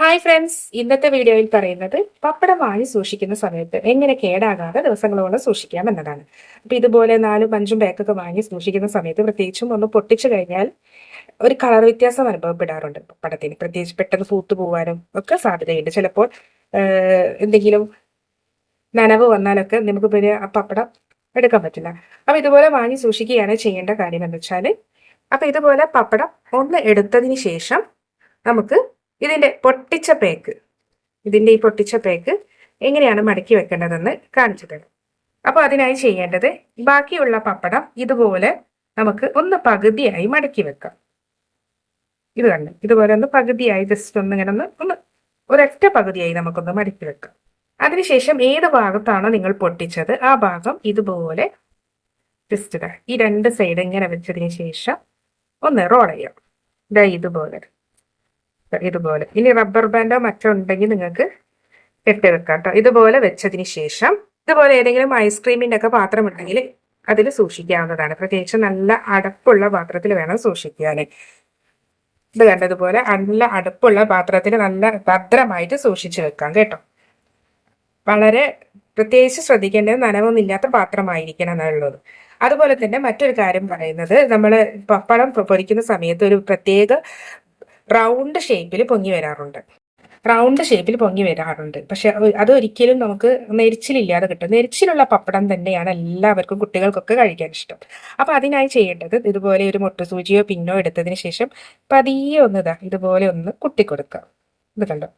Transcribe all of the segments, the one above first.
Hi friends ഇന്നത്തെ വീഡിയോയിൽ പറയുന്നത് പപ്പടം വാങ്ങി സൂക്ഷിക്കുന്ന സമയത്ത് എങ്ങനെ കേടാകാതെ ദിവസങ്ങളോളം സൂക്ഷിക്കാം എന്നതാണ്. അപ്പൊ ഇതുപോലെ നാലും അഞ്ചും പാക്കൊക്കെ വാങ്ങി സൂക്ഷിക്കുന്ന സമയത്ത് പ്രത്യേകിച്ചും ഒന്ന് പൊട്ടിച്ചു കഴിഞ്ഞാൽ ഒരു കളർ വ്യത്യാസം അനുഭവപ്പെടാറുണ്ട് പപ്പടത്തിന്. പ്രത്യേകിച്ച് പെട്ടെന്ന് പൂത്തു പോകാനും ഒക്കെ സാധ്യതയുണ്ട്. ചിലപ്പോൾ എന്തെങ്കിലും നനവ് വന്നാലൊക്കെ നമുക്ക് പിന്നെ പപ്പടം എടുക്കാൻ പറ്റില്ല. അപ്പൊ ഇതുപോലെ വാങ്ങി സൂക്ഷിക്കുകയാണ് ചെയ്യേണ്ട കാര്യം എന്ന് വെച്ചാൽ അപ്പൊ ഇതുപോലെ പപ്പടം ഒന്ന് എടുത്തതിന് ശേഷം നമുക്ക് ഇതിന്റെ പൊട്ടിച്ച പേക്ക് ഇതിന്റെ ഈ പൊട്ടിച്ച പേക്ക് എങ്ങനെയാണ് മടക്കി വെക്കേണ്ടതെന്ന് കാണിച്ചു തരാം. അപ്പോൾ അതിനായി ചെയ്യേണ്ടത് ബാക്കിയുള്ള പപ്പടം ഇതുപോലെ നമുക്ക് ഒന്ന് പകുതിയായി മടക്കി വെക്കാം. ഇത് കണ്ട്? ഇതുപോലെ ഒന്ന് പകുതിയായി ജസ്റ്റ് ഒന്ന് ഇങ്ങനെ ഒന്ന് ഒന്ന് ഒരൊറ്റ പകുതിയായി നമുക്കൊന്ന് മടക്കി വെക്കാം. അതിനുശേഷം ഏത് ഭാഗത്താണോ നിങ്ങൾ പൊട്ടിച്ചത് ആ ഭാഗം ഇതുപോലെ ജസ്റ്റ് ഈ രണ്ട് സൈഡ് ഇങ്ങനെ വെച്ചതിന് ശേഷം ഒന്ന് റോൾ ചെയ്യാം. ഇതാ ഇതുപോലെ. ഇതുപോലെ. ഇനി റബ്ബർ ബാൻഡോ മറ്റോ ഉണ്ടെങ്കിൽ നിങ്ങൾക്ക് കെട്ടി വെക്കാം കേട്ടോ ഇതുപോലെ വെച്ചതിന് ശേഷം ഇതുപോലെ ഏതെങ്കിലും ഐസ്ക്രീമിന്റെ ഒക്കെ പാത്രം ഉണ്ടെങ്കിൽ അതിൽ സൂക്ഷിക്കാവുന്നതാണ്. പ്രത്യേകിച്ച് നല്ല അടപ്പുള്ള പാത്രത്തിൽ വേണം സൂക്ഷിക്കാൻ. ഇത് കണ്ടതുപോലെ നല്ല അടുപ്പുള്ള പാത്രത്തിൽ നല്ല ഭദ്രമായിട്ട് സൂക്ഷിച്ചു വെക്കാം കേട്ടോ. വളരെ പ്രത്യേകിച്ച് ശ്രദ്ധിക്കേണ്ടത് നനവൊന്നുമില്ലാത്ത പാത്രമായിരിക്കണം എന്നുള്ളത്. അതുപോലെ തന്നെ മറ്റൊരു കാര്യം പറയുന്നത് നമ്മൾ പപ്പടം പൊരിക്കുന്ന സമയത്ത് ഒരു പ്രത്യേക റൗണ്ട് ഷേപ്പിൽ പൊങ്ങി വരാറുണ്ട്. റൗണ്ട് ഷേപ്പിൽ പൊങ്ങി വരാറുണ്ട്. പക്ഷെ അത് അതൊരിക്കലും നമുക്ക് നെരിച്ചിലില്ലാതെ കിട്ടും. നെരിച്ചിലുള്ള പപ്പടം തന്നെയാണ് എല്ലാവർക്കും കുട്ടികൾക്കൊക്കെ കഴിക്കാൻ ഇഷ്ടം. അപ്പോൾ അതിനായി ചെയ്യേണ്ടത് ഇതുപോലെ ഒരു മുട്ടുസൂചിയോ പിന്നോ എടുത്തതിന് ശേഷം പതിയെ ഒന്ന് ഇതാ ഇതുപോലെ ഒന്ന് കുത്തിക്കൊടുക്കാം ഇത് കണ്ടോ?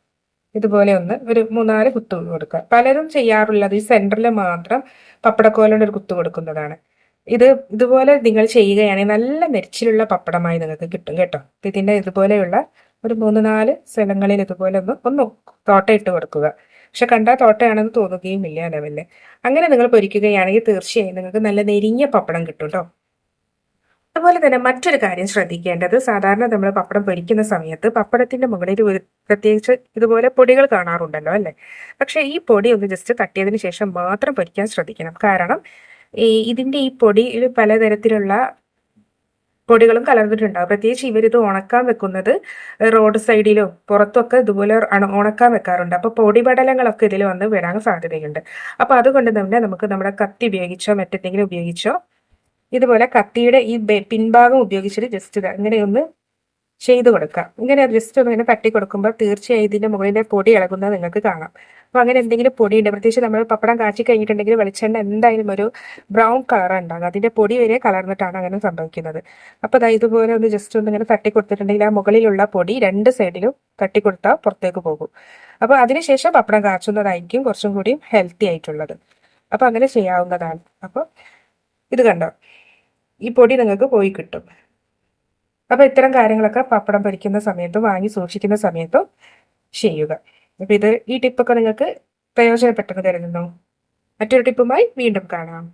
ഇതുപോലെ ഒന്ന് ഒരു മൂന്നാൽ കുത്തു കൊടുക്കുക. പലരും ചെയ്യാറുള്ളത് ഈ സെന്ററിൽ മാത്രം പപ്പടക്കോലുകൊണ്ട് ഒരു കുത്തു കൊടുക്കുന്നതാണ്. ഇത് ഇതുപോലെ നിങ്ങൾ ചെയ്യുകയാണെങ്കിൽ നല്ല മെരിച്ചിലുള്ള പപ്പടമായി നിങ്ങൾക്ക് കിട്ടും കേട്ടോ. ഇതിന്റെ ഇതുപോലെയുള്ള ഒരു മൂന്ന് നാല് സ്ഥലങ്ങളിൽ ഇതുപോലെ ഒന്ന് ഒന്ന് തോട്ടയിട്ട് കൊടുക്കുക. പക്ഷെ കണ്ടാൽ തോട്ടയാണെന്ന് തോന്നുകയും ഇല്ല ലെവലിൽ അങ്ങനെ നിങ്ങൾ പൊരിക്കുകയാണെങ്കിൽ തീർച്ചയായും നിങ്ങൾക്ക് നല്ല നെരിഞ്ഞ പപ്പടം കിട്ടും കേട്ടോ. അതുപോലെ തന്നെ മറ്റൊരു കാര്യം ശ്രദ്ധിക്കേണ്ടത് സാധാരണ നമ്മൾ പപ്പടം പൊരിക്കുന്ന സമയത്ത് പപ്പടത്തിന്റെ മുകളിൽ ഒരു പ്രത്യേകിച്ച് ഇതുപോലെ പൊടികൾ കാണാറുണ്ടല്ലോ അല്ലേ? പക്ഷെ ഈ പൊടി ഒന്ന് ജസ്റ്റ് തട്ടിയതിന് ശേഷം മാത്രം പൊരിക്കാൻ ശ്രദ്ധിക്കണം. കാരണം ഈ ഇതിന്റെ ഈ പൊടിയിൽ പലതരത്തിലുള്ള പൊടികളും കലർന്നിട്ടുണ്ടാവും പ്രത്യേകിച്ച് ഇവരിത് ഉണക്കാൻ വെക്കുന്നത് റോഡ് സൈഡിലും പുറത്തൊക്കെ ഇതുപോലെ ഉണക്കാൻ വെക്കാറുണ്ട്. അപ്പോൾ പൊടിപടലങ്ങളൊക്കെ ഇതിൽ വന്ന് വരാൻ സാധ്യതയുണ്ട്. അപ്പോൾ അതുകൊണ്ട് തന്നെ നമുക്ക് നമ്മുടെ കത്തി ഉപയോഗിച്ചോ മറ്റെന്തെങ്കിലും ഉപയോഗിച്ചോ ഇതുപോലെ കത്തിയുടെ ഈ പിൻഭാഗം ഉപയോഗിച്ചിട്ട് ജസ്റ്റ് ഇങ്ങനെ ഒന്ന് ചെയ്തു കൊടുക്കാം. ഇങ്ങനെ ജസ്റ്റ് ഒന്ന് ഇങ്ങനെ തട്ടി കൊടുക്കുമ്പോൾ തീർച്ചയായും ഇതിന്റെ മുകളിലെ പൊടി ഇളകുന്നത് നിങ്ങൾക്ക് കാണാം. അപ്പോൾ അങ്ങനെ എന്തെങ്കിലും പൊടി ഉണ്ട്. പ്രത്യേകിച്ച് നമ്മൾ പപ്പടം കാച്ചി കഴിഞ്ഞിട്ടുണ്ടെങ്കിൽ വെളിച്ചെണ്ണ എന്തായാലും ഒരു ബ്രൗൺ കളർ ഉണ്ടാകും. അതിന്റെ പൊടി വരെ കലർന്നിട്ടാണ് അങ്ങനെ സംഭവിക്കുന്നത്. അപ്പോൾ ദാ ഇതുപോലെ ഒന്ന് ജസ്റ്റ് ഒന്ന് ഇങ്ങനെ തട്ടി കൊടുത്തിട്ടുണ്ടെങ്കിൽ ആ മുകളിലുള്ള പൊടി രണ്ട് സൈഡിലും തട്ടി കൊടുത്താൽ പുറത്തേക്ക് പോകും. അപ്പോൾ അതിനുശേഷം പപ്പടം കാച്ചുന്നതായിരിക്കും കുറച്ചും കൂടി ഹെൽത്തി ആയിട്ടുള്ളത്. അപ്പോൾ അങ്ങനെ ചെയ്യാവുന്നതാണ്. അപ്പോൾ ഇത് കണ്ടോ? ഈ പൊടി നിങ്ങൾക്ക് പോയി കിട്ടും. അപ്പൊ ഇത്തരം കാര്യങ്ങളൊക്കെ പപ്പടം പൊരിക്കുന്ന സമയത്തും വാങ്ങി സൂക്ഷിക്കുന്ന സമയത്തും ചെയ്യുക. അപ്പോൾ ഇത് ഈ ടിപ്പൊക്കെ നിങ്ങൾക്ക് പ്രയോജനപ്പെട്ടെന്ന് കരുതുന്നു. മറ്റൊരു ടിപ്പുമായി വീണ്ടും കാണാം.